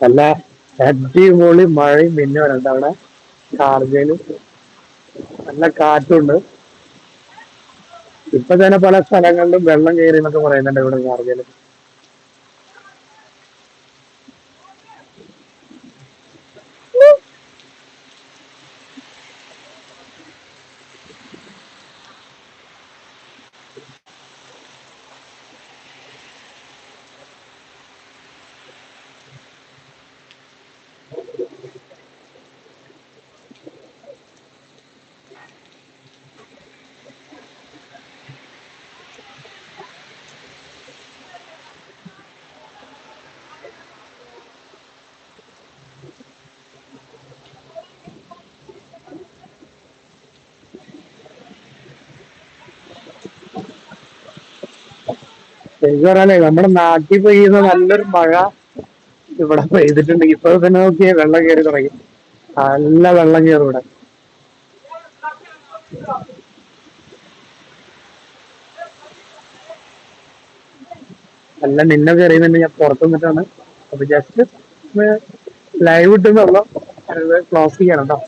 നല്ല അടിപൊളി മഴയും പിന്നെ വരണ്ട അവിടെ. ഷാർജയിൽ നല്ല കാറ്റുണ്ട്. ഇപ്പൊ തന്നെ പല സ്ഥലങ്ങളിലും വെള്ളം കയറി എന്നൊക്കെ പറയുന്നുണ്ട് ഇവിടെ ഷാർജയിൽ ശരിക്കും പറയാനേ നമ്മുടെ നാട്ടിൽ പെയ്യുന്ന നല്ലൊരു മഴ ഇവിടെ പെയ്തിട്ടുണ്ട്. ഇപ്പൊ തന്നെ നോക്കിയേ വെള്ളം കയറി തുടങ്ങി. നല്ല വെള്ളം കയറും ഇവിടെ. അല്ല നിന്നെ കയറിയുന്നുണ്ട് ഞാൻ പുറത്തു നിന്നിട്ടാണ് അപ്പൊ ജസ്റ്റ് ലൈവ് അത് ക്ലോസ് ചെയ്യണം കേട്ടോ